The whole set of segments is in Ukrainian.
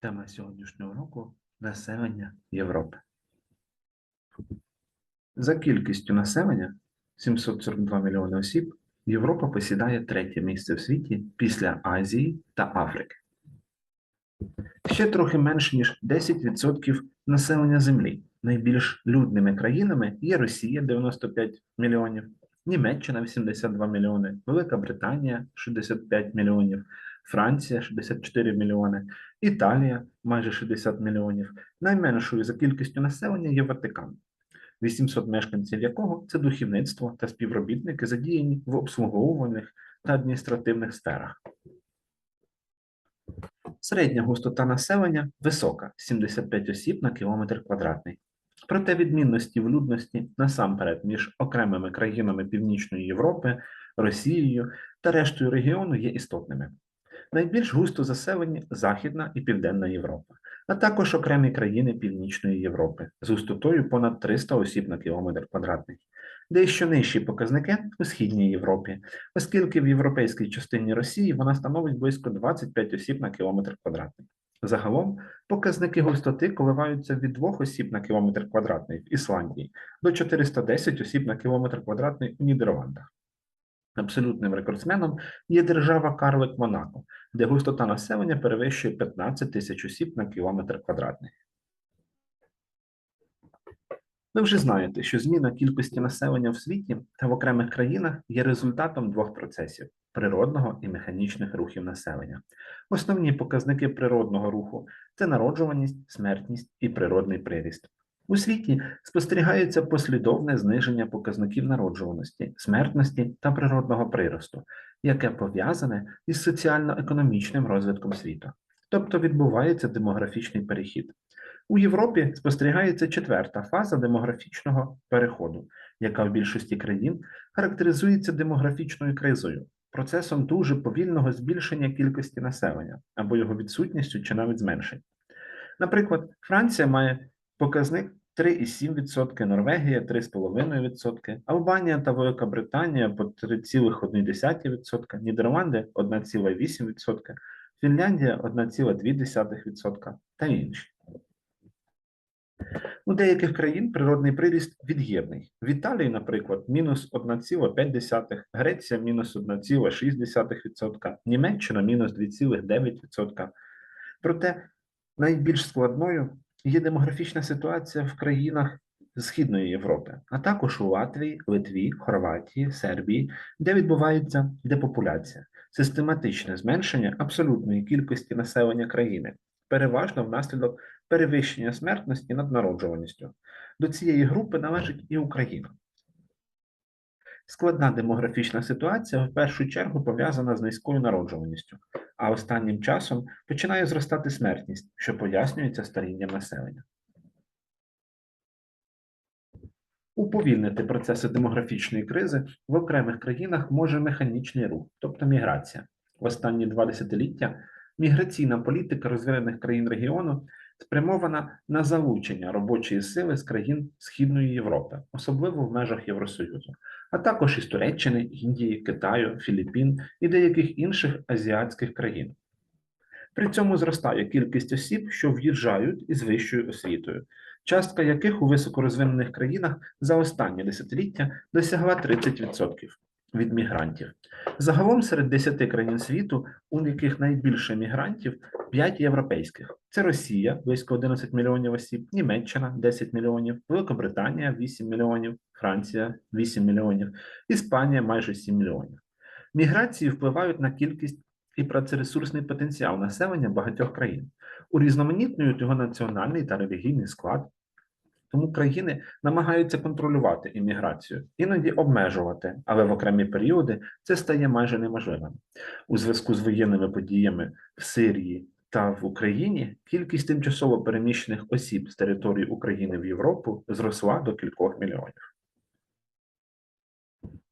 Тема сьогоднішнього року населення Європи. За кількістю населення 742 мільйони осіб, Європа посідає третє місце в світі після Азії та Африки. Ще трохи менш ніж 10% населення Землі. Найбільш людними країнами є Росія 95 мільйонів, Німеччина 82 мільйони, Велика Британія 65 мільйонів, Франція 64 мільйони, Італія майже 60 мільйонів. Найменшою за кількістю населення є Ватикан, 800 мешканців якого це духовництво та співробітники, задіяні в обслуговуваних та адміністративних сферах. Середня густота населення висока 75 осіб на кілометр квадратний. Проте відмінності в людності насамперед між окремими країнами Північної Європи, Росією та рештою регіону є істотними. Найбільш густо заселені Західна і Південна Європа, а також окремі країни Північної Європи з густотою понад 300 осіб на кілометр квадратний. Дещо нижчі показники у Східній Європі, оскільки в європейській частині Росії вона становить близько 25 осіб на кілометр квадратний. Загалом показники густоти коливаються від 2 осіб на кілометр квадратний в Ісландії до 410 осіб на кілометр квадратний у Нідерландах. Абсолютним рекордсменом є держава Карлик Монако, де густота населення перевищує 15 тисяч осіб на кілометр квадратний. Ви вже знаєте, що зміна кількості населення в світі та в окремих країнах є результатом двох процесів природного і механічних рухів населення. Основні показники природного руху це народжуваність, смертність і природний приріст. У світі спостерігається послідовне зниження показників народжуваності, смертності та природного приросту, яке пов'язане із соціально-економічним розвитком світу. Тобто відбувається демографічний перехід. У Європі спостерігається четверта фаза демографічного переходу, яка в більшості країн характеризується демографічною кризою, процесом дуже повільного збільшення кількості населення або його відсутністю чи навіть зменшення. Наприклад, Франція має показник 3,7%, Норвегія 3,5%, Албанія та Велика Британія по 3,1%, Нідерланди 1,8%, Фінляндія 1,2% та інші. У деяких країн природний приріст від'ємний. В Італії, наприклад, мінус 1,5%, Греція мінус 1,6%, Німеччина мінус 2,9%. Проте найбільш складною є демографічна ситуація в країнах Східної Європи, а також у Латвії, Литві, Хорватії, Сербії, де відбувається депопуляція, систематичне зменшення абсолютної кількості населення країни, переважно внаслідок перевищення смертності над народжуваністю. До цієї групи належить і Україна. Складна демографічна ситуація в першу чергу пов'язана з низькою народжуваністю, а останнім часом починає зростати смертність, що пояснюється старінням населення. Уповільнити процеси демографічної кризи в окремих країнах може механічний рух, тобто міграція. В останні два десятиліття міграційна політика розвинених країн регіону спрямована на залучення робочої сили з країн Східної Європи, особливо в межах Євросоюзу, а також із Туреччини, Індії, Китаю, Філіппін і деяких інших азіатських країн. При цьому зростає кількість осіб, що в'їжджають із вищою освітою, частка яких у високорозвинених країнах за останні десятиліття досягла 30% від мігрантів. Загалом серед 10 країн світу, у яких найбільше мігрантів, 5 європейських. Це Росія, близько 11 мільйонів осіб, Німеччина 10 мільйонів, Великобританія 8 мільйонів, Франція 8 мільйонів, Іспанія майже 7 мільйонів. Міграції впливають на кількість і працересурсний потенціал населення багатьох країн, урізноманітнюють його національний та релігійний склад. Тому країни намагаються контролювати імміграцію, іноді обмежувати, але в окремі періоди це стає майже неможливим. У зв'язку з воєнними подіями в Сирії та в Україні кількість тимчасово переміщених осіб з території України в Європу зросла до кількох мільйонів.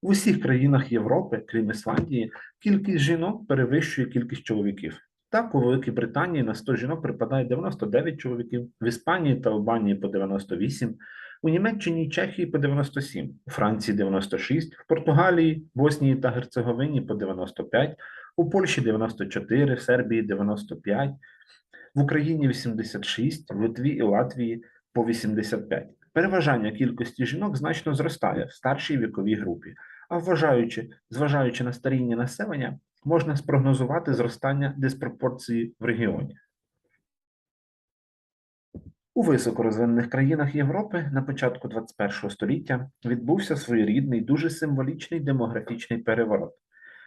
В усіх країнах Європи, крім Ісландії, кількість жінок перевищує кількість чоловіків. Так, у Великій Британії на 100 жінок припадає 99 чоловіків, в Іспанії та Албанії по 98, у Німеччині і Чехії по 97, у Франції 96, в Португалії, Боснії та Герцеговині по 95, у Польщі 94, в Сербії 95, в Україні 86, в Литві і Латвії по 85. Переважання кількості жінок значно зростає в старшій віковій групі, а вважаючи, зважаючи на старіння населення, можна спрогнозувати зростання диспропорції в регіоні. У високорозвинених країнах Європи на початку 21 століття відбувся своєрідний дуже символічний демографічний переворот.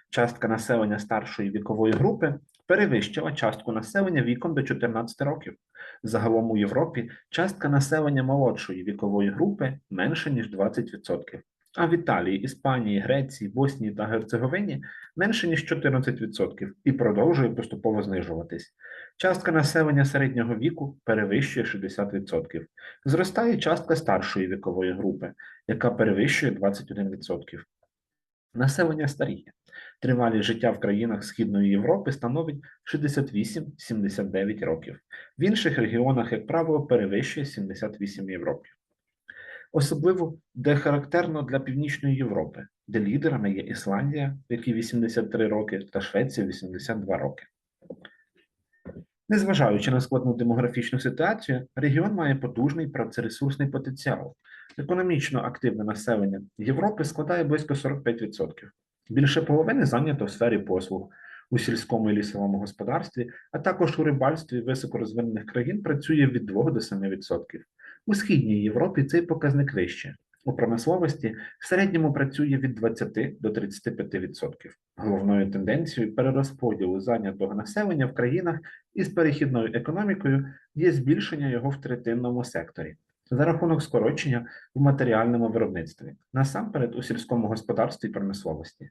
Частка населення старшої вікової групи перевищила частку населення віком до 14 років. Загалом у Європі частка населення молодшої вікової групи менше ніж 20%, а в Італії, Іспанії, Греції, Боснії та Герцеговині менше ніж 14% і продовжує поступово знижуватись. Частка населення середнього віку перевищує 60%. Зростає частка старшої вікової групи, яка перевищує 21%. Населення старіє. Тривалість життя в країнах Східної Європи становить 68-79 років. В інших регіонах, як правило, перевищує 78 років. Особливо де характерно для Північної Європи, де лідерами є Ісландія, в якій 83 роки, та Швеція 82 роки. Незважаючи на складну демографічну ситуацію, регіон має потужний працересурсний потенціал. Економічно активне населення Європи складає близько 45%. Більше половини зайнято в сфері послуг у сільському і лісовому господарстві, а також у рибальстві високорозвинених країн працює від 2 до 7%. У східній Європі цей показник вище. У промисловості в середньому працює від 20 до 35%. Головною тенденцією перерозподілу зайнятого населення в країнах із перехідною економікою є збільшення його в третинному секторі за рахунок скорочення в матеріальному виробництві, насамперед у сільському господарстві і промисловості.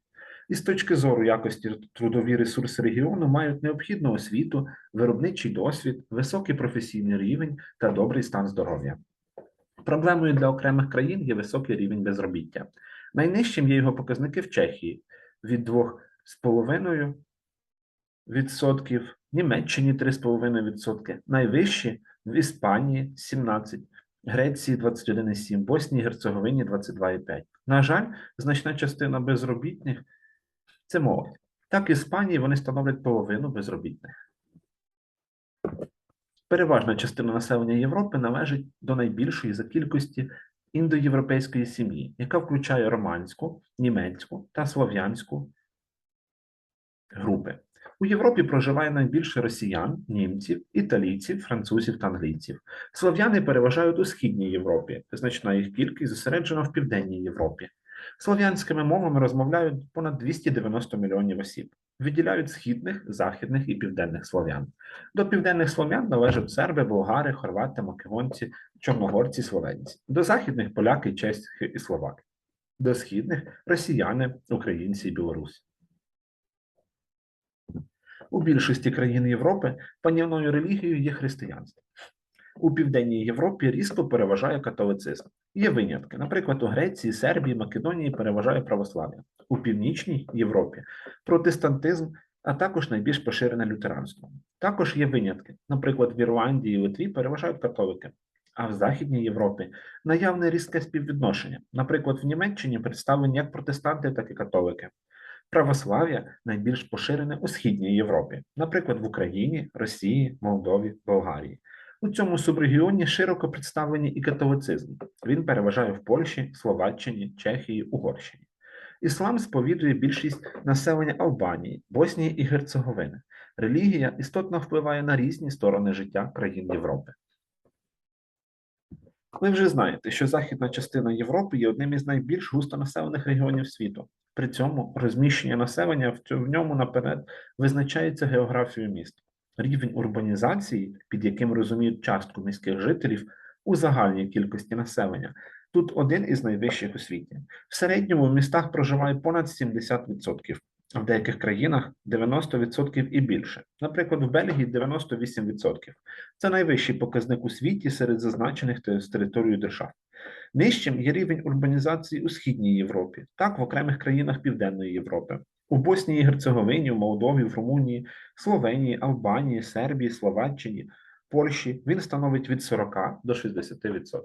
І з точки зору якості трудові ресурси регіону мають необхідну освіту, виробничий досвід, високий професійний рівень та добрий стан здоров'я. Проблемою для окремих країн є високий рівень безробіття. Найнижчим є його показники в Чехії від 2,5%, відсотків, Німеччині 3,5%, найвищі в Іспанії 17%, Греції 21,7%, Боснії Герцеговині 22,5%. На жаль, значна частина безробітних це молодь. Так, Іспанії вони становлять половину безробітних. Переважна частина населення Європи належить до найбільшої за кількості індоєвропейської сім'ї, яка включає романську, німецьку та слов'янську групи. У Європі проживає найбільше росіян, німців, італійців, французів та англійців. Слов'яни переважають у Східній Європі, значна їх кількість зосереджена в Південній Європі. Слов'янськими мовами розмовляють понад 290 мільйонів осіб. Виділяють східних, західних і південних слов'ян. До південних слов'ян належать серби, болгари, хорвати, македонці, чорногорці, словенці. До західних поляки, чеськи і словаки. До східних росіяни, українці і білоруси. У більшості країн Європи панівною релігією є християнство. У Південній Європі різко переважає католицизм. Є винятки. Наприклад, у Греції, Сербії, Македонії переважає православ'я. У Північній Європі протестантизм, а також найбільш поширене лютеранство. Також є винятки. Наприклад, в Ірландії і Литві переважають католики. А в Західній Європі наявне різке співвідношення. Наприклад, в Німеччині представлені як протестанти, так і католики. Православ'я найбільш поширене у Східній Європі, наприклад, в Україні, Росії, Молдові, Болгарії. У цьому субрегіоні широко представлені і католицизм. Він переважає в Польщі, Словаччині, Чехії, Угорщині. Іслам сповідує більшість населення Албанії, Боснії і Герцеговини. Релігія істотно впливає на різні сторони життя країн Європи. Ви вже знаєте, що західна частина Європи є одним із найбільш густонаселених регіонів світу. При цьому розміщення населення в ньому наперед визначається географією міст. Рівень урбанізації, під яким розуміють частку міських жителів у загальній кількості населення, тут один із найвищих у світі. В середньому в містах проживає понад 70%, а в деяких країнах 90% і більше. Наприклад, в Бельгії 98%. Це найвищий показник у світі серед зазначених з територією держав. Нижчим є рівень урбанізації у Східній Європі, так в окремих країнах Південної Європи. У Боснії і Герцеговині, в Молдові, в Румунії, Словенії, Албанії, Сербії, Словаччині, Польщі він становить від 40 до 60%.